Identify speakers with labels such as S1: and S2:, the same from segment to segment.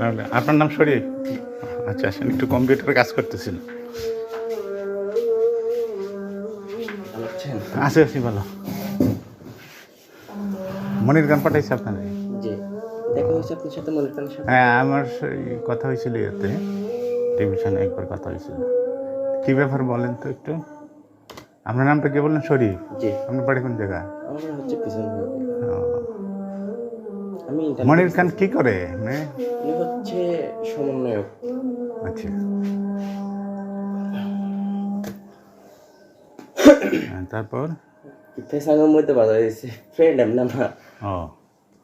S1: তাহলে আপনার নাম শরীফ আচ্ছা আসেন একটু কম্পিউটারে কাজ করতেছিল। আছে আছি ভালো। মনির গান পাঠাইছে আপনাদের?
S2: আপনার
S1: হ্যাঁ আমার কথা হয়েছিল এতে টেলিভিশনে একবার কথা হয়েছিল। কী ব্যাপার বলেন তো একটু? আপনার নামটা কে বললেন? শরীফ
S2: জি।
S1: আপনার বাড়ি কোন জায়গা
S2: আমার হচ্ছে আমি
S1: মনির খান কি করে? মানে
S2: উনি হচ্ছে সমন্বয়ক।
S1: আচ্ছা। তারপর?
S2: ফেসাঙ্গের মধ্যে বাধা দিয়েছে। ফ্রেন্ড এমনি না
S1: ও।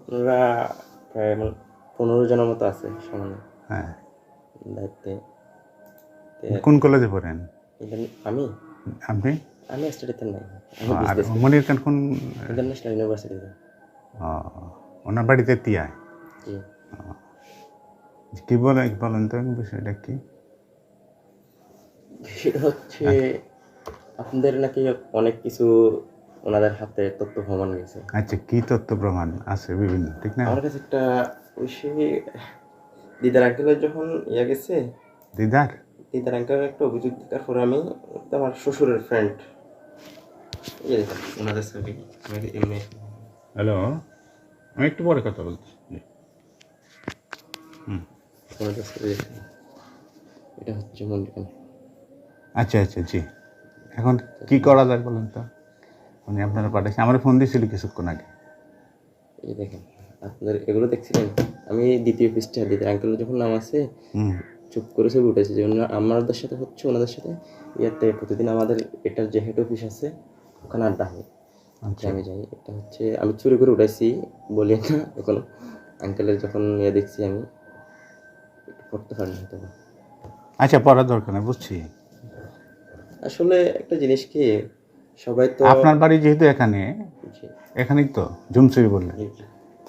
S2: ওরা প্রায় পনেরো জনের মতো আছে সমানে
S1: হ্যাঁ।
S2: দায়িত্বে।
S1: কোন কলেজে পড়েন?
S2: আমি?
S1: আপনি?
S2: আমি স্টাডিতে নাই। আমি
S1: মনির খান কোন
S2: ইন্টারন্যাশনাল ইউনিভার্সিটিতে।
S1: ও, ওনার বাড়িতে তিয়ায় কি বলে বলেন তো বিষয়টা কি?
S2: সেটা হচ্ছে আপনাদের নাকি অনেক কিছু ওনাদের হাতে তথ্য প্রমাণ গেছে
S1: আচ্ছা কি তথ্য প্রমাণ আছে বিভিন্ন ঠিক না?
S2: আমার কাছে একটা ওই দিদার আঙ্কেলের যখন ইয়া গেছে
S1: দিদার?
S2: দিদার আঙ্কেলের একটা অভিযোগ দেওয়ার পরে আমি আমার শ্বশুরের ফ্রেন্ড ইয়ে ওনাদের ছবি
S1: হ্যালো আমি একটু পরে কথা বলছি। হুম।
S2: এটা হচ্ছে মন্দির
S1: আচ্ছা আচ্ছা জি। এখন কি করা যায় বলেন তো? উনি আপনারা পাঠাইছে। আমার ফোন দিয়েছিল কিছুক্ষণ আগে।
S2: এই দেখেন আপনাদের এগুলো দেখছিলেন? আমি দ্বিতীয় পৃষ্ঠা দিদার আঙ্কেলের যখন নাম আছে চুপ করে ছবি উঠেছে যে আমাদের সাথে হচ্ছে ওনাদের সাথে ইয়াতে প্রতিদিন আমাদের এটার যে হেড অফিস আছে ওখানে আড্ডা হয়। আমি যাই এটা হচ্ছে আমি চুরি করে উঠাইছি বলি না এখন আঙ্কেলের যখন ইয়ে দেখছি আমি পড়তে পারিনি হয়তো। বা।
S1: আচ্ছা পড়ার দরকার নেই বুঝছি।
S2: আসলে একটা জিনিস কি সবাই তো
S1: আপনার বাড়ি যেহেতু এখানে এখানেই তো জুমসুরি বললেন।
S2: জি।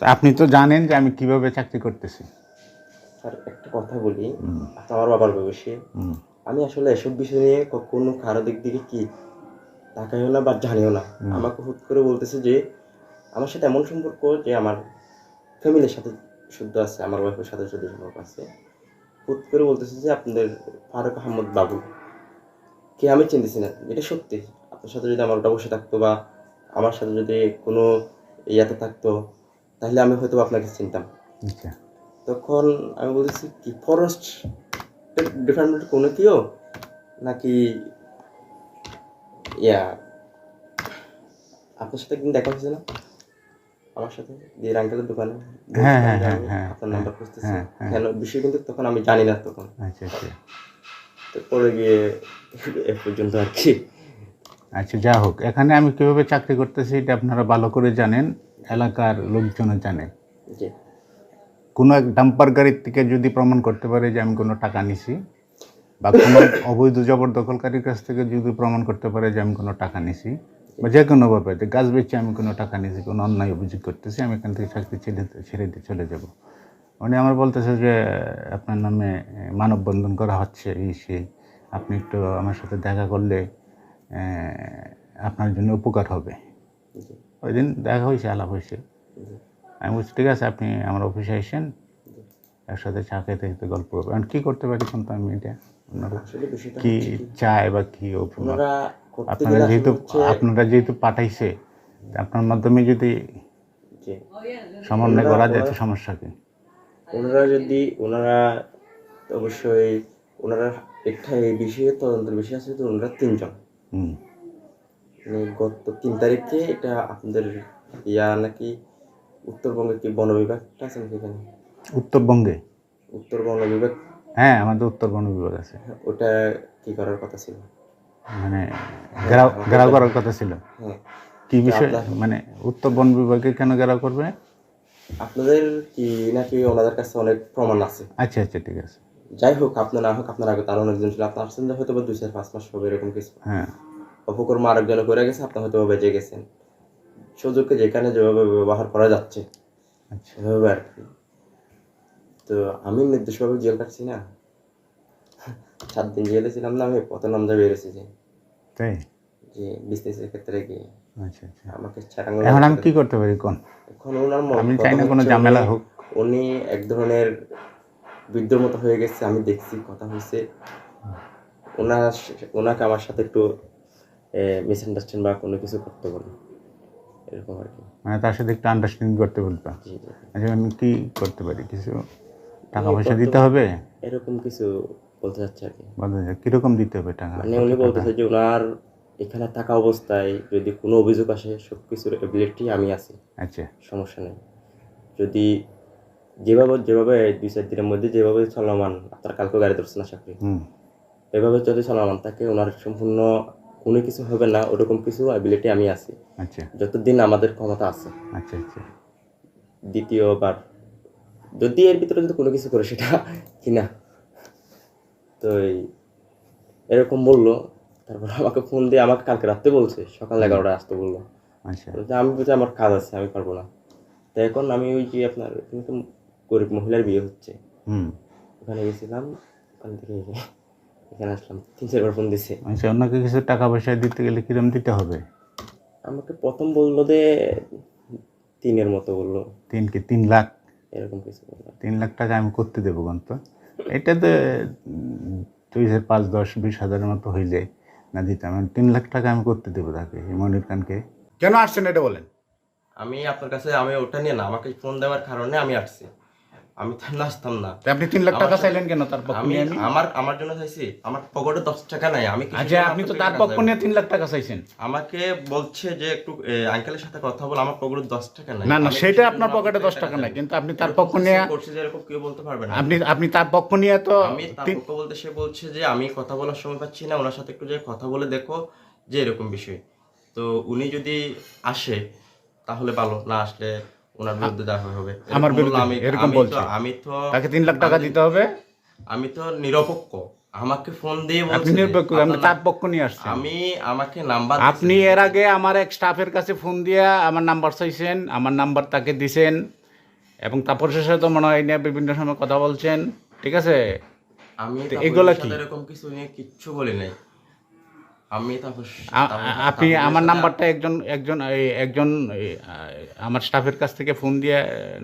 S1: আপনি তো জানেন যে আমি কীভাবে চাকরি করতেছি।
S2: স্যার একটা কথা বলি আমার বাবার বয়সী। আমি আসলে এসব বিষয় নিয়ে কখনো কারও দিক দিকে কি তাকাইও না বা জানিও না। আমাকে হুট করে বলতেছে যে আমার সাথে এমন সম্পর্ক যে আমার ফ্যামিলির সাথে শুদ্ধ আছে আমার ওয়াইফের সাথে শুদ্ধ সম্পর্ক আছে। হুট করে বলতেছে যে আপনাদের ফারুক আহমদ বাবু। কে আমি চিনতেছি না এটা সত্যি। আপনার সাথে যদি আমার ওটা বসে থাকতো বা আমার সাথে যদি কোনো ইয়াতে থাকতো তাহলে আমি হয়তো আপনাকে চিনতাম।
S1: আচ্ছা।
S2: তখন আমি বলতেছি কি ফরেস্ট ডিপার্টমেন্ট কোনো কেউ নাকি ইয়া আপনার সাথে একদিন দেখা হয়েছে না আমার সাথে? যে আঙ্কেলের দোকানে?
S1: হ্যাঁ, হ্যাঁ, হ্যাঁ, হ্যাঁ,
S2: আপনার নাম্বার খুঁজতেছি।
S1: হ্যাঁ, হ্যাঁ।
S2: কেন? বিষয় কিন্তু তখন আমি জানি না তখন।
S1: আচ্ছা আচ্ছা।
S2: তো পরে গিয়ে এ পর্যন্ত আর কি।
S1: আচ্ছা যা হোক। এখানে আমি কীভাবে চাকরি করতেছি এটা আপনারা ভালো করে জানেন এলাকার লোকজনও জানে। কোনো এক ডাম্পার গাড়ির থেকে যদি প্রমাণ করতে পারে যে আমি কোনো টাকা নিছি বা কোনো অবৈধ জবরদখলকারীর কাছ থেকে যদি প্রমাণ করতে পারে যে আমি কোনো টাকা নিছি, বা যে কোনোভাবে যে গাছ বেচে আমি কোনো টাকা নিছি, কোনো অন্যায় অভিযোগ করতেছি, আমি এখান থেকে চাকরি ছেড়ে ছেড়ে দিয়ে চলে যাব। উনি আমার বলতেছে যে, আপনার নামে মানববন্ধন করা হচ্ছে, এই সেই আপনি একটু আমার সাথে দেখা করলে আপনার জন্য উপকার হবে। ওই দিন দেখা হয়েছে, আলাপ হয়েছে। আমি বলছি, ঠিক আছে, আপনি আমার অফিসে আসেন, একসাথে চা খেতে খেতে গল্প করব। এখন কী করতে পারি কিন্তু আমি এটা? ওনারা কি চায় বা কি
S2: ওনারা
S1: আপনারা যেহেতু আপনারা যেহেতু পাঠাইছে আপনার মাধ্যমে যদি সমন্বয় করা যায় সমস্যা কি?
S2: ওনারা যদি ওনারা অবশ্যই ওনারা একটা এই বিষয়ে তদন্তের বিষয় আছে তো ওনারা তিনজন।
S1: হুম।
S2: মানে গত তিন তারিখে এটা আপনাদের ইয়া নাকি উত্তরবঙ্গে কি বন বিভাগটা আছে নাকি এখানে?
S1: উত্তরবঙ্গে?
S2: উত্তর বন বিভাগ
S1: হ্যাঁ আমাদের উত্তর বন বিভাগ আছে।
S2: ওটা কি করার কথা ছিল?
S1: মানে ঘেরাও ঘেরাও করার কথা ছিল।
S2: হ্যাঁ।
S1: কি বিষয়? মানে উত্তর বন বিভাগে কেন ঘেরাও করবে?
S2: আপনাদের কি নাকি ওনাদের কাছে অনেক প্রমাণ আছে?
S1: আচ্ছা আচ্ছা ঠিক আছে।
S2: যাই হোক আপনার না হোক আপনার আগে তার অনেকজন ছিল। আপনার আসছেন হয়তো বা দুই চার পাঁচ মাস হবে এরকম কিছু।
S1: হ্যাঁ।
S2: অপকর্ম আরেকজনে করে গেছে আপনি হয়তো বা বেঁচে গেছেন। সুযোগকে যেখানে যেভাবে ব্যবহার করা যাচ্ছে
S1: আচ্ছা।
S2: সেভাবে আর কি। তো আমি নির্দিষ্টভাবে জেল কাটছি না। সাত দিন জেলে ছিলাম না আমি কত নাম যাবে বেরোছি যে।
S1: তাই?
S2: যে বিজনেসের ক্ষেত্রে গিয়ে।
S1: আচ্ছা আচ্ছা।
S2: আমাকে ছাড়ানো
S1: এখন আমি কি করতে পারি কোন?
S2: এখন ওনার
S1: আমি চাই না কোনো ঝামেলা হোক।
S2: উনি এক ধরনের বৃদ্ধর মতো হয়ে গেছে আমি দেখছি কথা হয়েছে। ওনার ওনাকে আমার সাথে একটু মিসআন্ডারস্ট্যান্ড বা কোনো কিছু করতে বলি এরকম আর কি।
S1: মানে তার সাথে একটু আন্ডারস্ট্যান্ডিং করতে
S2: জি।
S1: আচ্ছা আমি কি করতে পারি? কিছু টাকা পয়সা দিতে হবে?
S2: এরকম কিছু বলতে চাচ্ছে আর কি।
S1: বলা যায় কীরকম দিতে হবে টাকা?
S2: মানে উনি বলতেছে যে ওনার এখানে থাকা অবস্থায় যদি কোনো অভিযোগ আসে সব কিছুর এবিলিটি আমি আছি।
S1: আচ্ছা।
S2: সমস্যা নেই। যদি যেভাবে যেভাবে দুই চার দিনের মধ্যে যেভাবে চলমান আপনার কালকে গাড়ি ধরছে না চাকরি এভাবে যদি চলমান থাকে ওনার সম্পূর্ণ কোনো কিছু হবে না ওরকম কিছু অ্যাবিলিটি আমি আছি।
S1: আচ্ছা।
S2: যতদিন আমাদের ক্ষমতা আছে।
S1: আচ্ছা আচ্ছা।
S2: দ্বিতীয়বার যদি এর ভিতরে যদি কোনো কিছু করে সেটা কিনা? তো এই এরকম বলল তারপর আমাকে ফোন দিয়ে আমাকে কালকে রাত্রে বলছে সকাল এগারোটায় আসতে বলল।
S1: আচ্ছা।
S2: আমি বলছি আমার কাজ আছে আমি পারব না। তো এখন আমি ওই যে আপনার তো গরিব মহিলার বিয়ে হচ্ছে।
S1: হুম।
S2: ওখানে গেছিলাম ওখান থেকে এখানে আসলাম তিন চারবার ফোন দিছে।
S1: আচ্ছা ওনাকে কিছু টাকা পয়সা দিতে গেলে কিরম দিতে হবে?
S2: আমাকে প্রথম বলল যে তিনের মতো বলল।
S1: তিন কি তিন লাখ?
S2: এরকম কিছু
S1: তিন লাখ টাকা আমি করতে দেবো গন্ত এটা তো দুই হাজার পাঁচ দশ বিশ হাজারের মতো হয়ে যায় না দিতে। আমি তিন লাখ টাকা আমি করতে দেবো তাকে মনির খানকে। কেন আসছেন এটা বলেন?
S2: আমি আপনার কাছে আমি ওটা নিয়ে না আমাকে ফোন দেওয়ার কারণে আমি আসছি। আমি তো নাচতাম না।
S1: আপনি তিন লাখ টাকা চাইলেন কেন তার পক্ষ
S2: আমি
S1: নিয়ে?
S2: আমার আমার জন্য চাইছি। আমার পকেটে দশ টাকা নাই আমি
S1: আচ্ছা আপনি তো তার পক্ষ নিয়ে তিন লাখ টাকা চাইছেন।
S2: আমাকে বলছে যে একটু আঙ্কেলের সাথে কথা বল আমার পকেটে দশ টাকা নাই।
S1: না না সেটা আপনার পকেটে দশ টাকা নাই কিন্তু আপনি তার পক্ষ নিয়ে
S2: করছে যে এরকম কেউ বলতে পারবে না।
S1: আপনি আপনি তার পক্ষ নিয়ে তো
S2: আমি তার পক্ষ বলতে সে বলছে যে আমি কথা বলার সময় পাচ্ছি না ওনার সাথে একটু যে কথা বলে দেখো যে এরকম বিষয়। তো উনি যদি আসে তাহলে ভালো না আসলে ওনার বিরুদ্ধে হবে।
S1: আমার বিরুদ্ধে, এরকম বলছে।
S2: আমি তো
S1: তাকে তিন লাখ টাকা দিতে হবে?
S2: আমি তো নিরপেক্ষ। আমাকে ফোন দিয়ে
S1: আপনি নিরপেক্ষ
S2: আপনার-
S1: তার পক্ষ নিয়ে আসছেন
S2: আমি আমাকে নাম্বার
S1: আপনি এর আগে আমার এক স্টাফের কাছে ফোন দিয়া আমার নাম্বার চাইছেন আমার নাম্বার তাকে দিছেন এবং তারপর শেষে তো মনে হয় নিয়ে বিভিন্ন সময় কথা বলছেন। ঠিক আছে?
S2: আমি
S1: এগুলা কি?
S2: এরকম কিছু নিয়ে কিচ্ছু বলি নাই। আমি
S1: আপনি আমার নাম্বারটা একজন একজন একজন আমার স্টাফের কাছ থেকে ফোন দিয়ে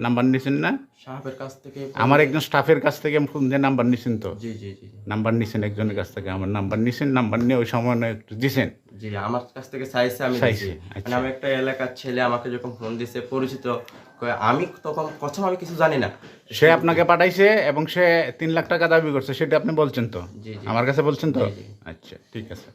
S1: নাম্বার নিছেন না?
S2: সাহেবের কাছ থেকে
S1: আমার একজন স্টাফের কাছ থেকে ফোন দিয়ে নাম্বার নিছেন তো?
S2: জি জি জি
S1: নাম্বার নিছেন একজনের কাছ থেকে আমার নাম্বার নিছেন নাম্বার নিয়ে ওই সময় না একটু দিছেন?
S2: জি আমার কাছ থেকে চাইছে আমি
S1: চাইছে,
S2: দিছি।
S1: আচ্ছা।
S2: মানে আমি একটা এলাকার ছেলে আমাকে যখন ফোন দিছে পরিচিত কয়, আমি তখন প্রথম আমি কিছু জানি না।
S1: সে আপনাকে পাঠাইছে এবং সে তিন লাখ টাকা দাবি করছে সেটা আপনি বলছেন তো? আমার কাছে বলছেন তো? আচ্ছা ঠিক আছে।